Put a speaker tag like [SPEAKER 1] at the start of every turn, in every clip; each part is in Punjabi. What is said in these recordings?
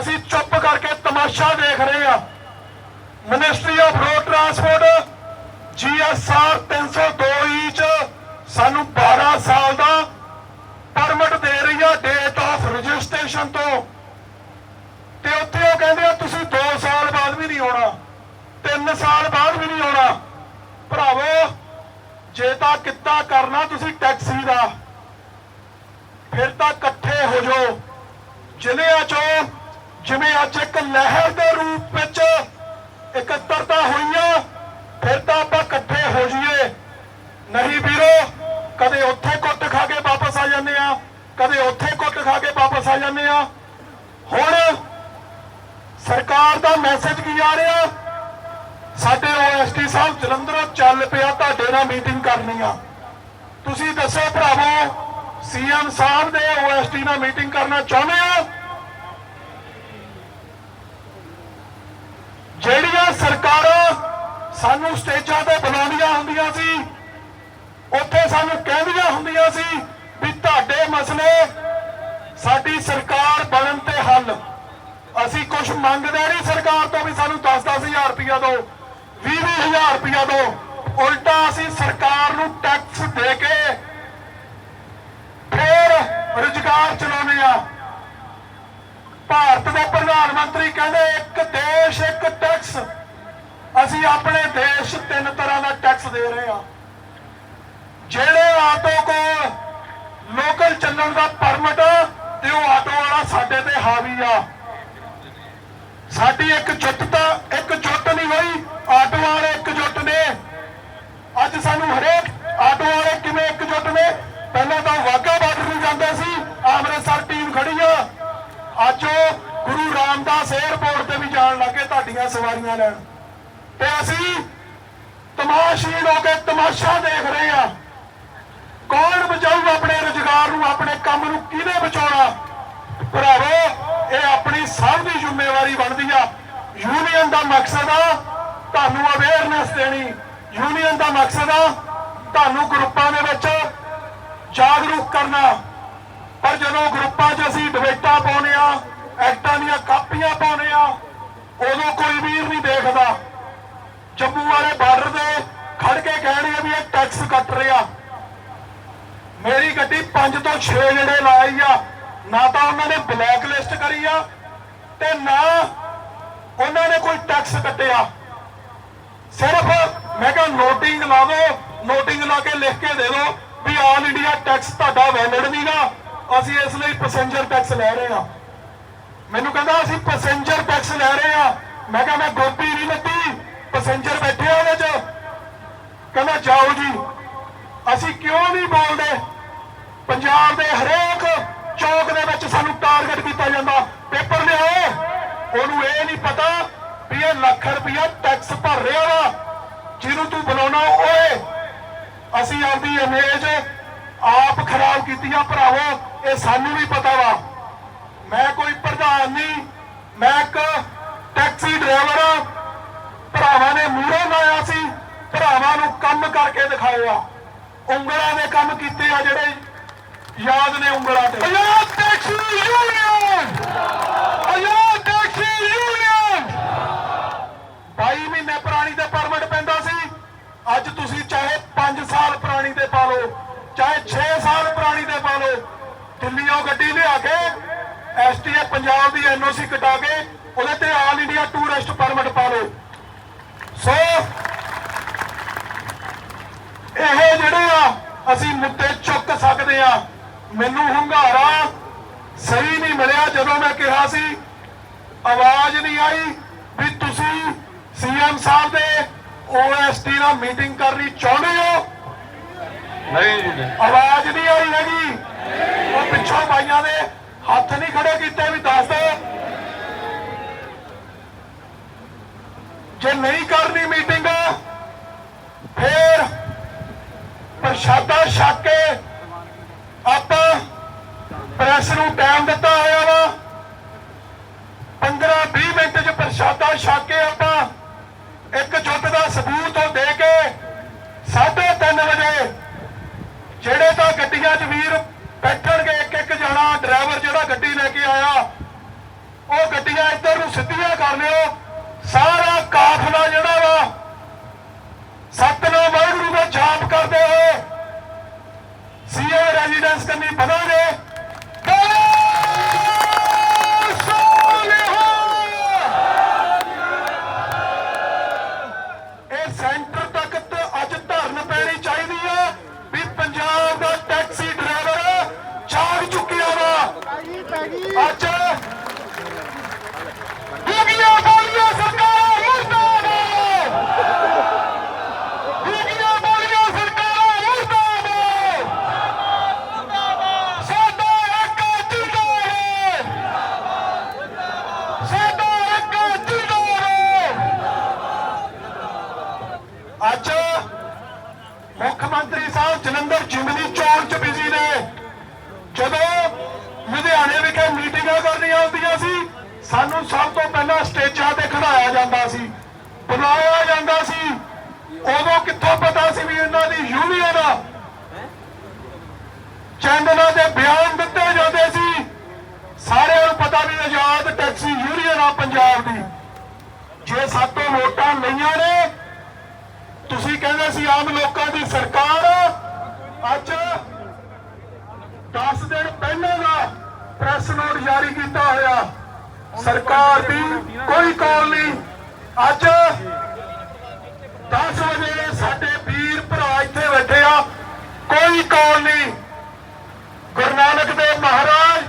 [SPEAKER 1] ਅਸੀਂ ਚੁੱਪ ਕਰਕੇ ਤਮਾਸ਼ਾ ਦੇਖ ਰਹੇ ਹਾਂ। Ministry of road transport GSR 302 E ਚ ਸਾਨੂੰ 12 ਸਾਲ ਦਾ ਪਰਮਿਟ ਦੇ ਰਹੀ ਆ ਡੇਟ ਆਫ ਰਜਿਸਟ੍ਰੇਸ਼ਨ ਤੋਂ। ਤੇ ਉੱਥੇ ਉਹ ਕਹਿੰਦੇ ਆ, ਤੁਸੀਂ 2 ਸਾਲ ਬਾਅਦ ਵੀ ਨਹੀਂ ਆਉਣਾ 3 ਸਾਲ ਬਾਅਦ ਵੀ ਨਹੀਂ ਆਉਣਾ। ਭਰਾਵੋ, ਜੇ ਤਾਂ ਕਿੱਤਾ ਕਰਨਾ ਤੁਸੀਂ ਟੈਕਸੀ ਦਾ, ਫਿਰ ਤਾਂ ਇਕੱਠੇ ਹੋ ਜਾਓ। ਜ਼ਿਲ੍ਹਿਆਂ ਚੋਂ ਜਿਵੇਂ ਅੱਜ ਇੱਕ ਲਹਿਰ ਦੇ ਰੂਪ ਵਿੱਚ ਇਕੱਤਰਤਾ ਹੋਈਆਂ, ਫਿਰ ਤਾਂ ਆਪਾਂ ਇਕੱਠੇ ਹੋ ਜਾਈਏ। ਨਹੀਂ ਵੀਰੋ, ਕਦੇ ਉੱਥੇ ਕੁੱਟ ਖਾ ਕੇ ਵਾਪਸ ਆ ਜਾਂਦੇ ਆ ਕਦੇ ਉੱਥੇ ਕੁੱਟ ਖਾ ਕੇ ਵਾਪਸ ਆ ਜਾਂਦੇ ਆ ਹੁਣ ਸਰਕਾਰ ਦਾ ਮੈਸੇਜ ਕੀ ਆ ਰਿਹਾ? ਸਾਡੇ ਓਐਸਟੀ ਸਾਹਿਬ ਜਲੰਧਰੋਂ ਚੱਲ ਪਿਆ, ਤੁਹਾਡੇ ਨਾਲ ਮੀਟਿੰਗ ਕਰਨੀ ਆ। ਤੁਸੀਂ ਦੱਸੋ ਭਰਾਵੋ, ਸੀਐਮ ਸਾਹਿਬ ਦੇ ਓਐਸਟੀ ਨਾਲ ਮੀਟਿੰਗ ਕਰਨਾ ਚਾਹੁੰਦੇ ਹੋ? ਜਿਹੜੀਆਂ ਸਰਕਾਰਾਂ ਸਾਨੂੰ ਸਟੇਜਾਂ ਤੇ ਬੁਲਾਉਂਦੀਆਂ ਹੁੰਦੀਆਂ ਸੀ, ਉੱਥੇ ਸਾਨੂੰ ਕਹਿੰਦੀਆਂ ਹੁੰਦੀਆਂ ਸੀ ਵੀ ਤੁਹਾਡੇ ਮਸਲੇ ਸਾਡੀ ਸਰਕਾਰ ਬਣਨ ਤੇ ਹੱਲ। ਅਸੀਂ ਕੁਝ ਮੰਗਦੇ ਨਹੀਂ ਸਰਕਾਰ ਤੋਂ ਵੀ ਸਾਨੂੰ 10-10000 ਰੁਪਇਆ ਦਿਓ 20-20000 ਰੁਪਇਆ ਦਿਓ। ਉਲਟਾ ਅਸੀਂ ਸਰਕਾਰ ਨੂੰ ਟੈਕਸ ਦੇ ਕੇ ਫੇਰ ਰੁਜ਼ਗਾਰ ਚਲਾਉਂਦੇ ਆ ਭਾਰਤ ਦਾ ਪ੍ਰਧਾਨ ਮੰਤਰੀ ਕਹਿੰਦੇ ਇੱਕ ਦੇਸ਼, ਇੱਕ ਟੈਕਸ ਅਸੀਂ ਆਪਣੇ ਦੇਸ਼ ਤਿੰਨ ਤਰ੍ਹਾਂ ਦਾ ਟੈਕਸ ਦੇ ਰਹੇ ਹਾਂ। ਜਿਹੜੇ ਆਟੋ ਕੋਲ ਲੋਕਲ ਚੱਲਣ ਦਾ ਪਰਮਿਟ ਤੇ ਉਹ ਆਟੋ ਵਾਲਾ ਸਾਡੇ ਤੇ ਹਾਵੀ ਆ। ਸਾਡੀ ਇੱਕ ਜੁੱਟਤਾ ਇੱਕ ਜੁੱਟ ਨਹੀਂ ਹੋਈ ਆਟੋ ਵਾਲੇ ਇੱਕ ਜੁੱਟ ਨੇ। ਅੱਜ ਸਾਨੂੰ ਹਰੇਕ ਆਟੋ ਵਾਲੇ ਕਿਵੇਂ ਇੱਕ ਜੁੱਟ ਨੇ? ਪਹਿਲਾਂ ਤਾਂ ਵਾਗਾ ਬਾਰਡਰ ਨੂੰ ਜਾਂਦੇ ਸੀ ਅੰਮ੍ਰਿਤਸਰ ਟੀਮ ਖੜੀ ਆ। ਅੱਜ ਉਹ ਗੁਰੂ ਰਾਮਦਾਸ 에ਅਰਪੋਰਟ ਤੇ ਵੀ ਜਾਣ ਲੱਗੇ ਤੁਹਾਡੀਆਂ ਸਵਾਰੀਆਂ ਲੈਣ। ਤੇ ਅਸੀਂ ਤਮਾਸ਼ੀਨ ਹੋ ਕੇ ਤਮਾਸ਼ਾ ਦੇਖ ਰਹੇ ਆ ਕੌਣ ਬਚਾਊ ਆਪਣੇ ਰੁਜ਼ਗਾਰ ਨੂੰ, ਆਪਣੇ ਕੰਮ ਨੂੰ ਕਿਹਨੇ ਬਚਾਉਣਾ? ਭਰਾਵੋ, ਇਹ ਆਪਣੀ ਸਭ ਦੀ ਜ਼ਿੰਮੇਵਾਰੀ ਬਣਦੀ ਆ। ਯੂਨੀਅਨ ਦਾ ਮਕਸਦ ਆ ਤੁਹਾਨੂੰ ਅਵੇਅਰਨੈਸ ਦੇਣੀ। ਯੂਨੀਅਨ ਦਾ ਮਕਸਦ ਆ ਤੁਹਾਨੂੰ ਗਰੁੱਪਾਂ ਦੇ ਵਿੱਚ ਜਾਗਰੂਕ ਕਰਨਾ। ਪਰ ਜਦੋਂ ਗਰੁੱਪਾਂ 'ਚ ਅਸੀਂ ਡਿਬੇਟਾਂ ਪਾਉਨੇ ਆ ਐਕਟਾਂ ਦੀਆਂ ਕਾਪੀਆਂ ਪਾਉਨੇ ਆ ਉਦੋਂ ਕੋਈ ਵੀਰ ਨਹੀਂ ਦੇਖਦਾ। ਜੰਮੂ ਵਾਲੇ ਬਾਰਡਰ ਤੇ ਖੜ ਕੇ ਕਹਿਣਗੇ ਵੀ ਇਹ ਟੈਕਸ ਕੱਟ ਰਿਹਾ। ਮੇਰੀ ਗੱਡੀ 5 ਤੋਂ 6 ਜਿਹੜੇ ਲਾਈ ਆ। ਨਾ ਤਾਂ ਉਹਨਾਂ ਨੇ ਬਲੈਕ ਲਿਸਟ ਕਰੀ ਆ ਤੇ ਨਾ ਉਹਨਾਂ ਨੇ ਕੋਈ ਟੈਕਸ ਕੱਟਿਆ। ਸਿਰਫ ਮੈਂ ਕਿਹਾ ਨੋਟਿੰਗ ਲਾ ਦਿਓ ਨੋਟਿੰਗ ਲਾ ਕੇ ਲਿਖ ਕੇ ਦੇ ਦਿਓ ਵੀ ਆਲ ਇੰਡੀਆ ਟੈਕਸ ਤੁਹਾਡਾ ਵੈਲਿਡ ਨਹੀਂਗਾ ਅਸੀਂ ਇਸ ਲਈ ਪੈਸੇਂਜਰ ਟੈਕਸ ਲੈ ਰਹੇ ਹਾਂ। ਮੈਨੂੰ ਕਹਿੰਦਾ, ਅਸੀਂ ਪੈਸੇਂਜਰ ਟੈਕਸ ਲੈ ਰਹੇ ਹਾਂ। ਮੈਂ ਕਿਹਾ, ਮੈਂ ਗੋਪੀ ਨਹੀਂ ਲੱਤੀ। ਪੈਸੇਂਜਰ ਬੈਠੇ ਉਹਦੇ 'ਚ। ਕਹਿੰਦਾ, ਜਾਓ ਜੀ। ਅਸੀਂ ਕਿਉਂ ਨਹੀਂ ਬੋਲਦੇ? ਪੰਜਾਬ ਦੇ ਹਰੇਕ ਚੌਕ ਦੇ ਵਿੱਚ ਸਾਨੂੰ ਟਾਰਗੇਟ ਕੀਤਾ ਜਾਂਦਾ। ਪੇਪਰ ਲਿਆਓ। ਉਹਨੂੰ ਇਹ ਨਹੀਂ ਪਤਾ ਵੀ ਇਹ ਲੱਖ ਰੁਪਇਆ ਟੈਕਸ ਭਰ ਰਿਹਾ ਵਾ। ਜਿਹਨੂੰ ਤੂੰ ਬੁਲਾਉਣਾ, ਓਏ। ਅਸੀਂ ਆਪਦੀ ਇਮੇਜ ਆਪ ਖਰਾਬ ਕੀਤੀ ਭਰਾਵੋ, ਇਹ ਸਾਨੂੰ ਵੀ ਪਤਾ ਵਾ। ਮੈਂ ਕੋਈ ਪ੍ਰਧਾਨ ਨਹੀਂ, ਮੈਂ ਇੱਕ ਟੈਕਸੀ ਡਰਾਈਵਰ ਆ। ਭਰਾਵਾਂ ਨੇ ਮੂਹਰੇ ਲਾਇਆ ਸੀ, ਭਰਾਵਾਂ ਨੂੰ ਕੰਮ ਕਰਕੇ ਦਿਖਾਇਆ ਉਂਗਲਾਂ ਦੇ ਕੰਮ ਕੀਤੇ ਆ ਜਿਹੜੇ ਯਾਦ ਨੇ ਉਂਗਲਾਂ ਤੇ। ਆਜ਼ਾਦ ਟੈਕਸੀ ਯੂਨੀਅਨ ਦਿੱਲੀੋਂ ਗੱਡੀ ਲਿਆ ਕੇ ਐਸਟੀਏ ਪੰਜਾਬ ਦੀ ਐਨਓਸੀ ਕਟਾ ਕੇ ਉਹਦੇ ਤੇ ਆਲ ਇੰਡੀਆ ਟੂਰਿਸਟ ਪਰਮਿਟ ਪਾ ਲਓ। ਸੋ ਇਹ ਜਿਹੜੇ ਆ ਅਸੀਂ ਮੁੱਦੇ ਚੁੱਕ ਸਕਦੇ ਆ। ਮੈਨੂੰ ਹੰਗਾਰਾ ਸਹੀ ਨਹੀਂ ਮਿਲਿਆ ਜਦੋਂ ਮੈਂ ਕਿਹਾ ਸੀ ਆਵਾਜ਼ ਨਹੀਂ ਆਈ ਵੀ ਤੁਸੀਂ ਸੀਐਮ ਸਾਹਿਬ ਦੇ ਓਐਸਟੀ ਨਾਲ ਮੀਟਿੰਗ ਕਰਨੀ ਚਾਹੁੰਦੇ ਹੋ?
[SPEAKER 2] ਨਹੀਂ ਜੀ।
[SPEAKER 1] ਆਵਾਜ਼ ਨਹੀਂ ਆਈ ਹੈਗੀ। ਉਹ ਪਿੱਛੋਂ ਬਾਈਆਂ ਨੇ ਹੱਥ ਨਹੀਂ ਖੜੇ ਕੀਤੇ ਵੀ ਦੱਸ ਦਿਓ ਜੇ ਨਹੀਂ ਕਰਨੀ ਮੀਟਿੰਗ, ਫੇਰ ਪ੍ਰਸ਼ਾਦਾ ਛੱਕ ਕੇ ਆਪਾਂ ਪ੍ਰੈਸ ਨੂੰ ਟਾਈਮ ਦਿੱਤਾ ਹੋਇਆ ਵਾ। 15 20 ਮਿੰਟ ਚ ਪ੍ਰਸ਼ਾਦਾ ਛੱਕ ਕੇ ਆਪਾਂ ਇੱਕ ਜੁੱਟ ਦਾ ਸਬੂਤ ਉਹ ਦੇ ਕੇ 3:30 ਵਜੇ ਜਿਹੜੇ ਤਾਂ ਗੱਡੀਆਂ 'ਚ ਵੀਰ ਬੈਠਣਗੇ ਇੱਕ ਇੱਕ ਜਾਣਾ ਡਰਾਈਵਰ ਜਿਹੜਾ ਗੱਡੀ ਲੈ ਕੇ ਆਇਆ, ਉਹ ਗੱਡੀਆਂ ਇੱਧਰ ਨੂੰ ਸਿੱਧੀਆਂ ਕਰ ਲਿਓ। ਸਾਰਾ ਕਾਫਲਾ ਜਿਹੜਾ ਵਾ, ਸਤਨਾਮ ਵਾਹਿਗੁਰੂ ਦਾ ਜਾਪ ਕਰਦੇ ਹੋਏ, ਸੀਏ ਰੈਜ਼ੀਡੈਂਸ ਕਰਨੀ ਬਣਾਂਗੇ। ਅੱਜ ਦੁਨੀਆ ਬੋਲੀਆਂ ਸਰਕਾਰਾਂ ਮੁਰਦਾਬਾਦ। ਦੁਨੀਆ ਬੋਲੀਆਂ ਸਰਕਾਰਾਂ ਮੁਰਦਾਬਾਦ। ਸਾਡਾ ਇੱਕ ਜਿੰਦਾਬਾਦ। ਸਾਡਾ ਇੱਕ ਜਿੰਦਾਬਾਦ। ਅੱਜ ਮੁੱਖ ਮੰਤਰੀ ਸਾਹਿਬ ਜਲੰਧਰ ਜਿਮਨੀ ਚੌਂਕ 'ਚ ਬਿਜ਼ੀ ਨੇ ਜਦੋਂ ਲੁਧਿਆਣੇ ਵਿਖੇ ਮੀਟਿੰਗਾਂ ਕਰਨੀਆਂ ਹੁੰਦੀਆਂ ਸੀ। ਸਾਨੂੰ ਸਭ ਤੋਂ ਪਹਿਲਾਂ ਸਟੇਜਾਂ ਤੇ ਖੜਾਇਆ ਜਾਂਦਾ ਸੀ। ਬੁਲਾਇਆ ਜਾਂਦਾ ਸੀ। ਉਦੋਂ ਕਿੱਥੋਂ ਪਤਾ ਸੀ ਵੀ ਇਹਨਾਂ ਦੀ ਯੂਨੀਅਨ ਆ? ਚੈਨਲਾਂ ਦੇ ਬਿਆਨ ਦਿੱਤੇ ਜਾਂਦੇ ਸੀ। ਸਾਰਿਆਂ ਨੂੰ ਪਤਾ ਵੀ ਆਜ਼ਾਦ ਟੈਕਸੀ ਯੂਨੀਅਨ ਆ ਪੰਜਾਬ ਦੀ। ਜੇ ਸਾਤੋਂ ਵੋਟਾਂ ਲਈਆਂ ਨੇ, ਤੁਸੀਂ ਕਹਿੰਦੇ ਸੀ ਆਮ ਲੋਕਾਂ ਦੀ ਸਰਕਾਰ ਅੱਜ 10 ਦਿਨ ਪਹਿਲਾਂ ਦਾ ਪ੍ਰੈਸ ਨੋਟ ਜਾਰੀ ਕੀਤਾ ਹੋਇਆ। ਸਰਕਾਰ ਦੀ ਕੋਈ ਕਾਲ ਨਹੀਂ। ਅੱਜ 10 ਵਜੇ ਸਾਡੇ ਵੀਰ ਭਰਾ ਇੱਥੇ ਬੈਠੇ ਆ ਕੋਈ ਕਾਲ ਨਹੀਂ ਗੁਰੂ ਨਾਨਕ ਦੇਵ ਮਹਾਰਾਜ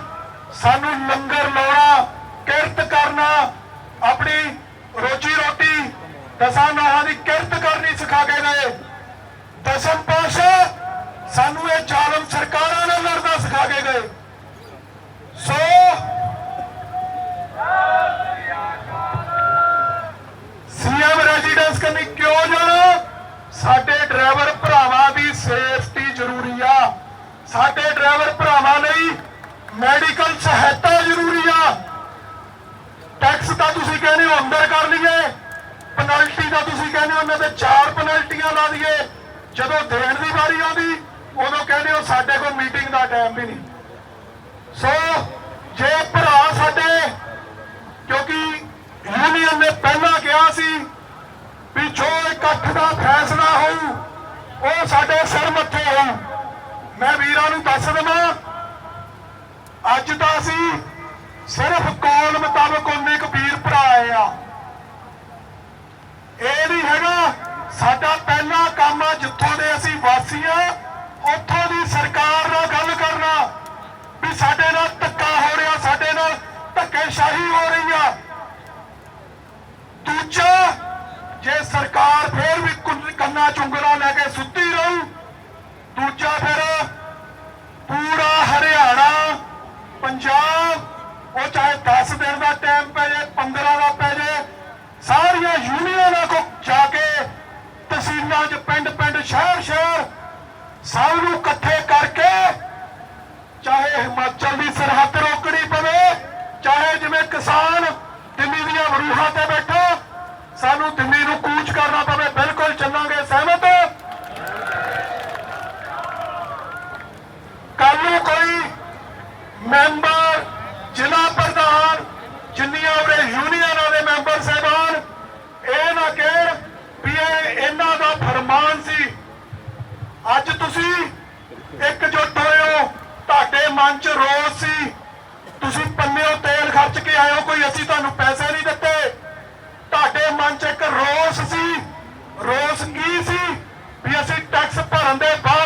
[SPEAKER 1] ਸਾਨੂੰ ਲੰਗਰ ਲਾਉਣਾ ਕਿਰਤ ਕਰਨਾ ਆਪਣੀ ਰੋਜੀ ਰੋਟੀ ਦਸਾਂ ਨਾਹਾਂ ਦੀ ਕਿਰਤ ਕਰਨੀ ਸਿਖਾ ਕੇ ਗਏ ਦਸਮ ਪਾਤਸ਼ਾਹ ਸਾਨੂੰ ਇਹ ਜ਼ਾਲਮ ਸਰਕਾਰਾਂ ਨਾਲ ਲੜਨਾ ਸਿਖਾ ਕੇ ਗਏ ਸੋ ਸੀਐਮ ਰੈਜ਼ੀਡੈਂਸ ਕਰਨੀ ਕਿਉਂ ਜਾਣਾ ਸਾਡੇ ਡਰਾਈਵਰ ਭਰਾਵਾਂ ਦੀ ਸੇਫਟੀ ਜ਼ਰੂਰੀ ਆ ਸਾਡੇ ਡਰਾਈਵਰ ਭਰਾਵਾਂ ਲਈ। ਮੈਡੀਕਲ ਸਹਾਇਤਾ ਜ਼ਰੂਰੀ ਆ। ਟੈਕਸ ਤਾਂ ਤੁਸੀਂ ਕਹਿੰਦੇ ਹੋ, ਅੰਦਰ ਕਰ ਲਈਏ। ਪੈਨਲਟੀ ਦਾ ਤੁਸੀਂ ਕਹਿੰਦੇ ਹੋ, ਉਹਨਾਂ ਤੇ ਚਾਰ ਪੈਨਲਟੀਆਂ ਲਾ ਦਈਏ। ਜਦੋਂ ਦੇਣ ਦੀ ਵਾਰੀ ਆਉਂਦੀ, ਉਦੋਂ ਕਹਿੰਦੇ ਹੋ, ਸਾਡੇ ਕੋਲ ਮੀਟਿੰਗ ਦਾ ਟਾਈਮ ਵੀ ਨਹੀਂ। ਸੋ ਜੇ ਭਰਾ ਸਾਡੇ, ਕਿਉਂਕਿ ਯੂਨੀਅਨ ਨੇ ਪਹਿਲਾਂ ਕਿਹਾ ਸੀ ਵੀ ਜੋ ਇਕੱਠ ਦਾ ਫੈਸਲਾ ਹੋਊ, ਉਹ ਸਾਡੇ ਸਿਰ ਮੱਥੇ ਹੋਊ। ਮੈਂ ਵੀਰਾਂ ਨੂੰ ਦੱਸ ਦਵਾਂ, ਅੱਜ ਤਾਂ ਅਸੀਂ ਸਿਰਫ ਕਾਲ ਮੁਤਾਬਕ ਉਹਨੇ ਇੱਕ ਵੀਰ ਭਰਾ ਆਏ ਆ। ਇਹ ਨਹੀਂ ਹੈਗਾ, ਸਾਡਾ ਪਹਿਲਾ ਕੰਮ ਆ, ਜਿੱਥੋਂ ਦੇ ਅਸੀਂ ਵਾਸੀ ਆ, ਉੱਥੋਂ ਦੀ ਸਰਕਾਰ ਨਾਲ ਗੱਲ ਕਰਨਾ, ਵੀ ਸਾਡੇ ਨਾਲ ਧੱਕਾ ਹੋ ਰਿਹਾ, ਸਾਡੇ ਨਾਲ ਧੱਕੇਸ਼ਾਹੀ ਹੋ ਰਹੀ ਆ। ਦੂਜਾ, ਜੇ ਸਰਕਾਰ ਫੇਰ ਵੀ ਕੁੰ- ਕੰਨਾਂ ਚੁੰਗਲਾਂ ਲੈ ਕੇ ਸੁੱਤੀ ਰਹੂ, ਦੂਜਾ ਫਿਰ ਸਾਰੀਆਂ ਯੂਨੀਅਨਾਂ ਕੋ ਜਾ ਕੇ ਤਹਿਸੀਲਾਂ 'ਚ ਪਿੰਡ ਪਿੰਡ, ਸ਼ਹਿਰ ਸ਼ਹਿਰ ਸਭ ਨੂੰ ਇਕੱਠੇ ਕਰਕੇ ਚਾਹੇ ਹਿਮਾਚਲ ਦੀ ਸਰਹੱਦ ਰੋਕਣੀ ਪਵੇ, ਚਾਹੇ ਜਿਵੇਂ ਕਿਸਾਨ ਦਿੱਲੀ ਦੀਆਂ ਮਰੂਹਾਂ ਤੇ ਬੈਠਾ, ਸਾਨੂੰ ਦਿੱਲੀ ਨੂੰ ਕੂਚ ਕਰਨਾ ਪਵੇ ਬਿਲਕੁਲ ਚੱਲਾਂਗੇ ਸਹਿਮਤ ਕੱਲ ਨੂੰ ਕੋਈ ਮੈਂਬਰ ਜ਼ਿਲ੍ਹਾ ਪ੍ਰਧਾਨ ਜਿੰਨੀਆਂ ਉਹਦੇ ਯੂਨੀਅਨਾਂ ਦੇ ਮੈਂਬਰ ਸਹਿਬਾਨ ਇਹ ਨਾ ਕਹਿਣ ਵੀ ਇਹ ਇਹਨਾਂ ਦਾ ਫਰਮਾਨ ਸੀ ਅੱਜ ਤੁਸੀਂ ਇਕਜੁੱਟ ਹੋਏ ਹੋ ਤੁਹਾਡੇ ਮਨ 'ਚ ਰੋਸ ਸੀ। ਤੁਸੀਂ ਪੰਨਿਓ ਤੇਲ ਖਰਚ ਕੇ ਆਏ ਹੋ, ਕੋਈ ਅਸੀਂ ਤੁਹਾਨੂੰ ਪੈਸੇ ਨਹੀਂ ਦਿੱਤੇ। ਤੁਹਾਡੇ ਮਨ 'ਚ ਇੱਕ ਰੋਸ ਸੀ। ਰੋਸ ਕੀ ਸੀ? ਵੀ ਅਸੀਂ ਟੈਕਸ ਭਰਨ ਦੇ ਬਾਅਦ